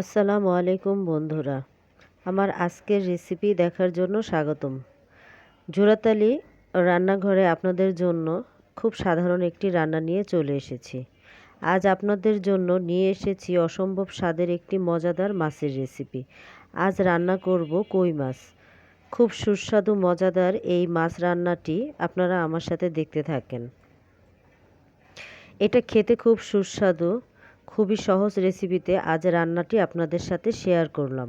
আসসালামু আলাইকুম বন্ধুরা। আমার আজকের রেসিপি দেখার জন্য স্বাগতম। জোড়াতালি রান্নাঘরে আপনাদের জন্য খুব সাধারণ একটি রান্না নিয়ে চলে এসেছি। আজ আপনাদের জন্য নিয়ে এসেছি অসম্ভব স্বাদের একটি মজাদার মাছের রেসিপি আজ রান্না করব কই মাছ। খুব সুস্বাদু, মজাদার এই মাছ রান্নাটি আপনারা আমার সাথে দেখতে থাকেন। এটা খেতে খুব সুস্বাদু খুবই সহজ রেসিপিতে আজ রান্নাটি আপনাদের সাথে শেয়ার করলাম।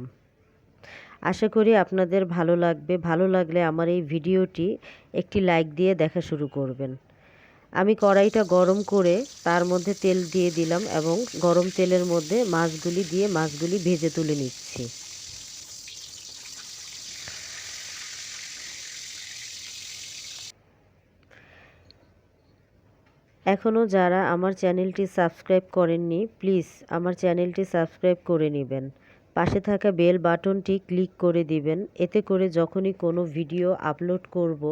আশা করি আপনাদের ভালো লাগবে। ভালো লাগলে আমার এই ভিডিওটি একটি লাইক দিয়ে দেখা শুরু করবেন। আমি কড়াইটা গরম করে তার মধ্যে তেল দিয়ে দিলাম এবং গরম তেলের মধ্যে মাছগুলি দিয়ে মাছগুলি ভেজে তুলে নিচ্ছি। এখনও যারা আমার চ্যানেলটি সাবস্ক্রাইব করেননি, প্লিজ আমার চ্যানেলটি সাবস্ক্রাইব করে নেবেন। পাশে থাকা বেল বাটনটি ক্লিক করে দিবেন। এতে করে যখনই কোনো ভিডিও আপলোড করব,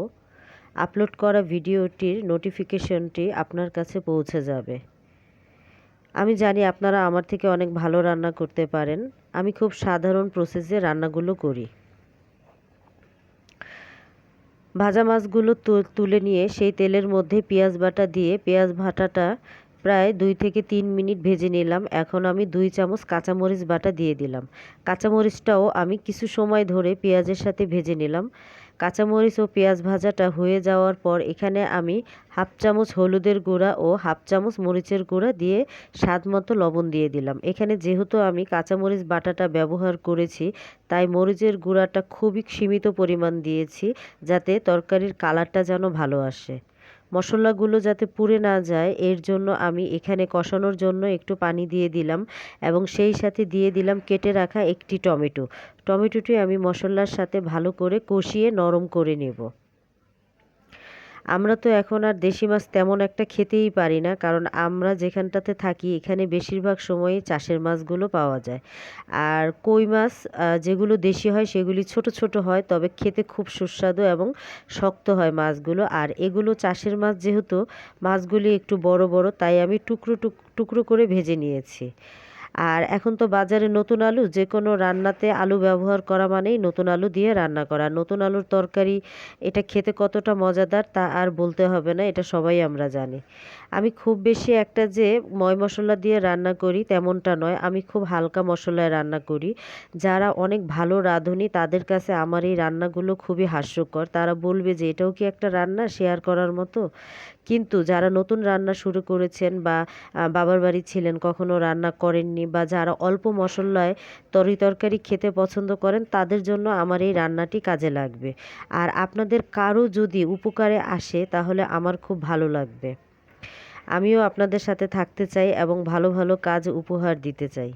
আপলোড করা ভিডিওটির নোটিফিকেশনটি আপনার কাছে পৌঁছে যাবে। আমি জানি আপনারা আমার থেকে অনেক ভালো রান্না করতে পারেন। আমি খুব সাধারণ প্রসেসে রান্নাগুলো করি। ভাজা মাছগুলো তুলে নিয়ে সেই তেলের মধ্যে পেঁয়াজ বাটা দিয়ে, পেঁয়াজ ভাটাটা প্রায় দুই থেকে তিন মিনিট ভেজে নিলাম। এখন আমি দুই চামচ কাঁচামরিচ বাটা দিয়ে দিলাম। কাঁচামরিচটাও আমি কিছু সময় ধরে পেঁয়াজের সাথে ভেজে নিলাম। কাঁচামরিচ ও পেঁয়াজ ভাজাটা হয়ে যাওয়ার পর এখানে আমি হাফ চামচ হলুদের গুঁড়া ও হাফ চামচ মরিচের গুঁড়া দিয়ে স্বাদ মতো লবণ দিয়ে দিলাম। এখানে যেহেতু আমি কাঁচামরিচ বাটাটা ব্যবহার করেছি, তাই মরিচের গুঁড়াটা খুবই সীমিত পরিমাণ দিয়েছি, যাতে তরকারির কালারটা যেন ভালো আসে। মশলাগুলো যাতে পুড়ে না যায়, এর জন্য আমি এখানে কষানোর জন্য একটু পানি দিয়ে দিলাম এবং সেই সাথে দিয়ে দিলাম কেটে রাখা একটি টমেটো। টমেটোটি আমি মশলার সাথে ভালো করে কষিয়ে নরম করে নেব। আমরা তো এখন আর দেশি মাছ তেমন একটা খেতেই পারি না, কারণ আমরা যেখানটাতে থাকি এখানে বেশিরভাগ সময়ই চাষের মাছগুলো পাওয়া যায়। আর কই মাছ যেগুলো দেশি হয় সেগুলি ছোট ছোট হয়, তবে খেতে খুব সুস্বাদু এবং শক্ত হয় মাছগুলো। আর এগুলো চাষের মাছ যেহেতু, মাছগুলি একটু বড় বড়, তাই আমি টুকরো টুকরো করে ভেজে নিয়েছি। আর এখন তো বাজারে নতুন আলু যে কোনো রান্নাতে আলু ব্যবহার করা মানেই নতুন আলু দিয়ে রান্না করা। নতুন আলুর তরকারি, এটা খেতে কতটা মজাদার তা আর বলতে হবে না, এটা সবাই আমরা জানি। আমি খুব বেশি একটা যে ময় মশলা দিয়ে রান্না করি তেমনটা নয়, আমি খুব হালকা মশলায় রান্না করি। যারা অনেক ভালো রাঁধুনি, তাদের কাছে আমার এই রান্নাগুলো খুবই হাস্যকর। তারা বলবে যে, এটাও কি একটা রান্না? শেয়ার করার মতো? কিন্তু যারা নতুন রান্না শুরু করেছেন বা বাবার বাড়ি ছিলেন, কখনো রান্না করেননি বা যারা অল্প মশলায় তরি তরকারি খেতে পছন্দ করেন, তাদের জন্য আমার এই রান্নাটি কাজে লাগবে। আর আপনাদের কারও যদি উপকারে আসে, তাহলে আমার খুব ভালো লাগবে। আমিও আপনাদের সাথে থাকতে চাই এবং ভালো ভালো কাজ উপহার দিতে চাই।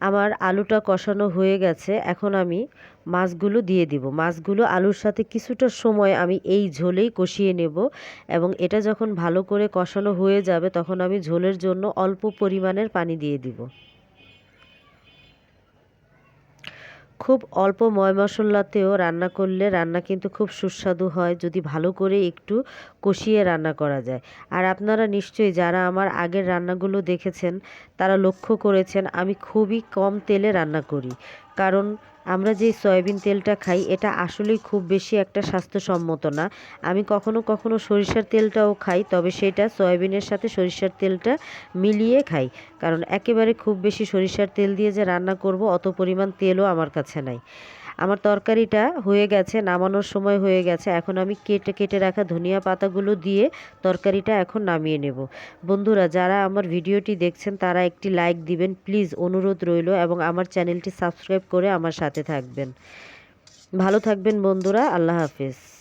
আমার আলুটা কষানো হয়ে গেছে, এখন আমি মাছগুলো দিয়ে দিব। মাছগুলো আলুর সাথে কিছুটা সময় আমি এই ঝোলেই কষিয়ে নেব এবং এটা যখন ভালো করে কষানো হয়ে যাবে, তখন আমি ঝোলের জন্য অল্প পরিমাণের পানি দিয়ে দিব। খুব অল্প ময় মশলাতেও রান্না করলে রান্না কিন্তু খুব সুস্বাদু হয় যদি ভালো করে একটু কষিয়ে রান্না করা যায়। আর আপনারা নিশ্চয়ই যারা আমার আগের রান্নাগুলো দেখেছেন, তারা লক্ষ্য করেছেন আমি খুবই কম তেলে রান্না করি। কারণ আমরা যে সয়াবিন তেলটা খাই, এটা আসলেই খুব বেশি একটা স্বাস্থ্যসম্মত না। আমি কখনো কখনো সরিষার তেলটাও খাই, তবে সেটা সয়াবিনের সাথে সরিষার তেলটা মিলিয়ে খাই। কারণ একেবারে খুব বেশি সরিষার তেল দিয়ে যে রান্না করব, অত পরিমাণ তেলও আমার কাছে নাই। আমার তরকারিটা হয়ে গেছে, নামানোর সময় হয়ে গেছে। এখন আমি কেটে কেটে রাখা ধনিয়া পাতাগুলো দিয়ে তরকারিটা এখন নামিয়ে নেব। বন্ধুরা, যারা আমার ভিডিওটি দেখছেন, তারা একটি লাইক দিবেন, প্লিজ অনুরোধ রইল এবং আমার চ্যানেলটি সাবস্ক্রাইব করে আমার সাথে থাকবেন। ভালো থাকবেন বন্ধুরা, আল্লাহ হাফেজ।